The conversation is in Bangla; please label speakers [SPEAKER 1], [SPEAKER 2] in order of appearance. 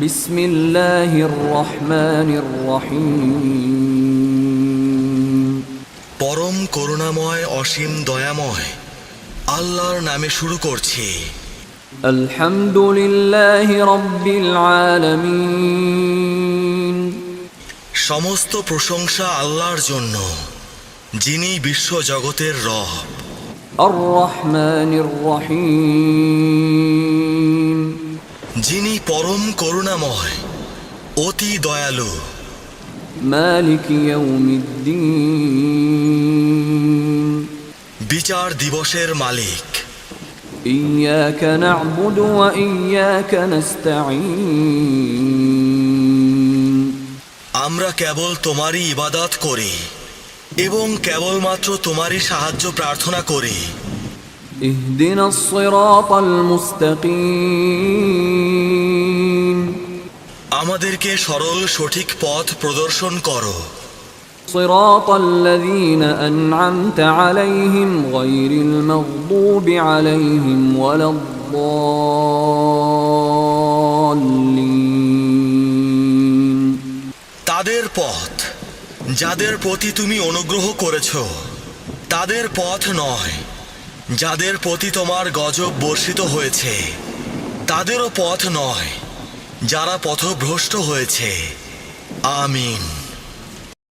[SPEAKER 1] بسم الله الرحمن الرحيم
[SPEAKER 2] পরম করুণাময় অসীম দয়াময় আল্লাহর নামে শুরু করছি
[SPEAKER 1] الحمد لله رب العالمين
[SPEAKER 2] সমস্ত প্রশংসা আল্লাহর জন্য যিনি বিশ্ব জগতের রব
[SPEAKER 1] الرحمن الرحيم
[SPEAKER 2] যিনি পরম করুণাময় অতি দয়ালু
[SPEAKER 1] مالك يوم الدين
[SPEAKER 2] বিচার দিবসের মালিক
[SPEAKER 1] إياك نعبد وإياك نستعين
[SPEAKER 2] আমরা কেবল তোমারই ইবাদত করি এবং কেবলমাত্র তোমারই সাহায্য প্রার্থনা করি
[SPEAKER 1] اهدنا الصراط المستقيم
[SPEAKER 2] আমাদেরকে সরল সঠিক পথ প্রদর্শন করো
[SPEAKER 1] صراط الذين أنعمت عليهم غير المغضوب عليهم ولا الضالين
[SPEAKER 2] তাদের পথ যাদের প্রতি তুমি অনুগ্রহ করেছ, তাদের পথ নয়। যাদের প্রতি তোমার গজব বর্ষিত হয়েছে, তাদেরও পথ নয়। যারা পথভ্রষ্ট হয়েছে। আমিন।